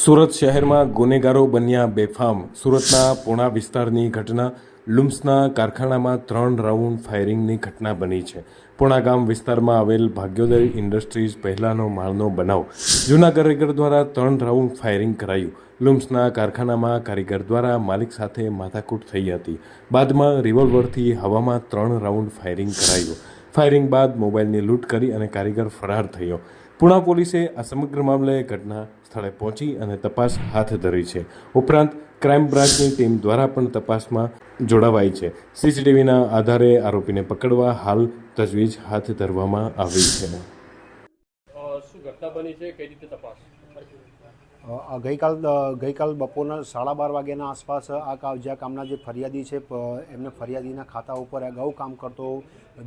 સુરત શહેરમાં ગુનેગારો બન્યા બેફામ. સુરતના પૂણા વિસ્તારની ઘટના લુમ્સના કારખાનામાં ત્રણ રાઉન્ડ ફાયરિંગની ઘટના બની છે. પૂણા ગામ વિસ્તારમાં આવેલ ભાગ્યોદય ઇન્ડસ્ટ્રીઝ પહેલાનો માળનો બનાવ. જૂના કારીગર દ્વારા ત્રણ રાઉન્ડ ફાયરિંગ કરાયું. લુમ્સના કારખાનામાં કારીગર દ્વારા માલિક સાથે માથાકૂટ થઈ હતી. બાદમાં રિવોલ્વરથી હવામાં ત્રણ રાઉન્ડ ફાયરિંગ કરાયું. ફાયરિંગ બાદ મોબાઈલની લૂંટ કરી અને કારીગર ફરાર થયો. પુણા પોલીસે આ સમગ્ર મામલે ઘટના સ્થળે પહોંચી અને તપાસ હાથ ધરી છે. ઉપરાંત ક્રાઇમ બ્રાન્ચની ટીમ દ્વારા પણ તપાસમાં જોડાવાઈ છે. સીસીટીવીના આધારે આરોપીને પકડવા હાલ તજવીજ હાથ ધરવામાં આવી છે. શું ઘટના બની છે? કઈ રીતે તપાસ? ગઈકાલ ગઈકાલ બપોરના સાડા બાર વાગ્યાના આસપાસ આ કાવજા કામના જે ફરિયાદી છે એમને ફરિયાદીના ખાતા ઉપર અગાઉ કામ કરતો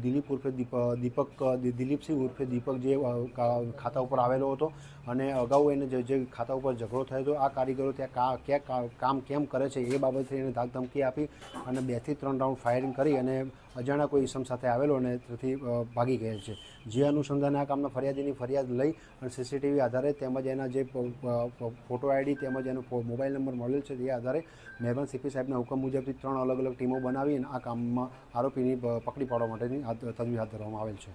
દિલીપ ઉર્ફે દીપ, દીપક દિલીપસિંહ ઉર્ફે દીપક જે ખાતા ઉપર આવેલો હતો અને અગાઉ એને જે જે ખાતા ઉપર ઝઘડો થયો હતો, આ કારીગરો ત્યાં કા, ક્યાં કામ કેમ કરે છે એ બાબતે એને ધાક ધમકી આપી અને બેથી ત્રણ રાઉન્ડ ફાયરિંગ કરી અને અજાણ્યા કોઈ ઇસમ સાથે આવેલો અને ત્યાંથી ભાગી ગયેલ છે. જે અનુસંધાને આ કામના ફરિયાદીની ફરિયાદ લઈ અને સીસીટીવી આધારે તેમજ એના જે ફોટો આઈડી તેમજ એનો મોબાઈલ નંબર મળેલ છે તે આધારે મહેરબાન સીપી સાહેબના હુકમ મુજબથી ત્રણ અલગ અલગ ટીમો બનાવી અને આ કામમાં આરોપીની પકડી પાડવા માટેની તજવીજ હાથ ધરવામાં આવેલ છે.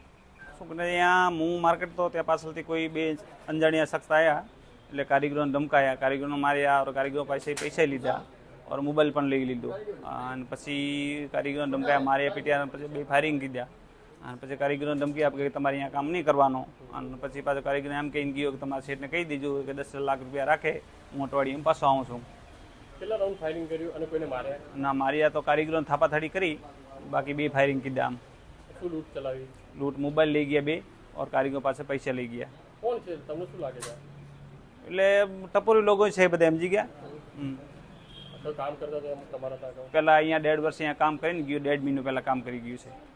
શું કે ત્યાં હું માર્કેટ તો ત્યાં પાછળથી કોઈ બે અંજાણ્યા શખ્સ આવ્યા એટલે કારીગરોને ધમકાયા. કારીગરોને માર્યા, કારીગરો પાસે પૈસા લીધા. और મોબાઈલ પણ લઈ લીધો. અને પછી કારીગરોને ધમકાયા માર્યા પીટ્યા અને પછી બે ફાયરિંગ કીધા. અને પછી કારીગરોને ધમકી આપી કે તમારે અહીંયા કામ નહીં કરવાનું. અને પછી પાછો કારીગર એમ કહીને ગયો કે તમારા શેઠને કહી દીધું કે દસ લાખ રૂપિયા રાખે હું અઠવાડિયે પાછો આવું છું. કેટલા રાઉન્ડ ફાયરિંગ કર્યું અને કોઈને માર્યા? ના માર્યા તો કારીગરોને થાપાથાડી કરી બાકી બે ફાયરિંગ કીધા આમ. શું લૂંટ ચલાવી? લૂંટ મોબાઈલ લઈ ગયા બે ઓર કારીગરો પાસે પૈસા લઈ ગયા. કોણ છે? તમને શું લાગે છે? એટલે ટપોરી લોકો છે બધા સમજી ગયા? હમ. તો કામ કરતા હતા તમારા પેલા અહીંયા દેઢ વર્ષ અહીંયા કામ કરીને ગયું દેઢ મહિનો પહેલા કામ કરી ગયું છે.